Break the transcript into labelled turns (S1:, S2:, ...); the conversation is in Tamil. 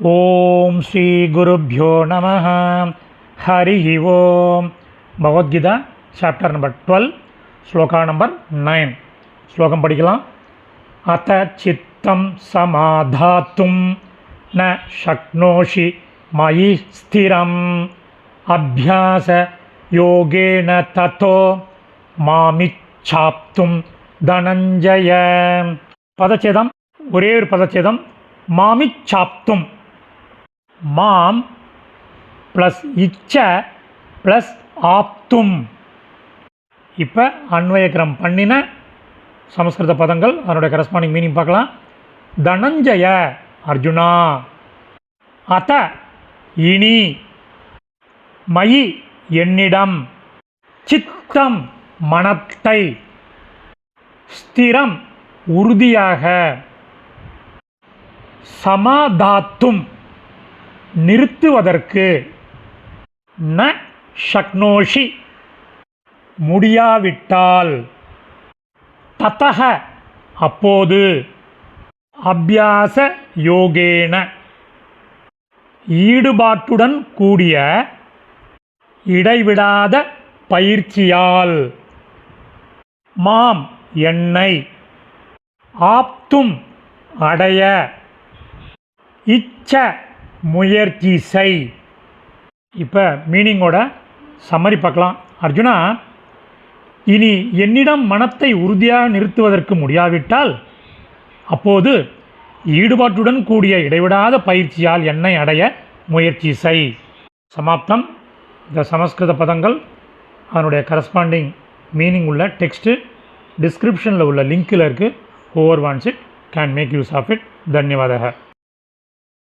S1: ஓம் ஸ்ரீ குருப்யோ நம ஹரி ஓம் Bhagavad Gita chapter number twelve shloka number nine ஸ்லோகம் படிக்கலாம் அத்த சித்தம் சமாதாத்தும் ந சக்னோஷி மயி ஸ்திரம் அபியாச யோகேன தத்தோ மாமிச்சாப்தும் தனஞ்சய பதச்சேதம் ஒரே ஒரு பதச்சேதம் மாமிச்சாப்தும் மாம் ப்ளஸ் இச்ச ப்ளஸ் ஆப்தும். இப்போ அன்வயக்கிரம் பண்ணின சமஸ்கிருத பதங்கள் அதனுடைய கரஸ்பாண்டிங் மீனிங் பார்க்கலாம். தனஞ்சய அர்ஜுனா. அத இனி மயி என்னிடம். சித்தம் மனத்தை. ஸ்திரம் உறுதியாக. சமாதாத்தும். நிறுத்துவதற்கு ந ஷக்னோஷி. முடியாவிட்டால் தத்தக அப்போது அபியாச யோகேன. ஈடுபாட்டுடன் கூடிய இடைவிடாத பயிற்சியால் மாம் என்னை ஆப்தும் அடைய இச்ச முயற்சி செய். இப்போ மீனிங்கோட சம்மரி பார்க்கலாம். அர்ஜுனா இனி என்னிடம் மனத்தை உறுதியாக நிறுத்துவதற்கு முடியாவிட்டால் அப்போது ஈடுபாட்டுடன் கூடிய இடைவிடாத பயிற்சியால் என்னை அடைய முயற்சி செய். சமாப்தம். இந்த சமஸ்கிருத பதங்கள் அதனுடைய கரஸ்பாண்டிங் மீனிங் உள்ள டெக்ஸ்ட்டு டிஸ்கிரிப்ஷனில் உள்ள லிங்க்கில் இருக்குது over once it can make use of it தன்யவாதக.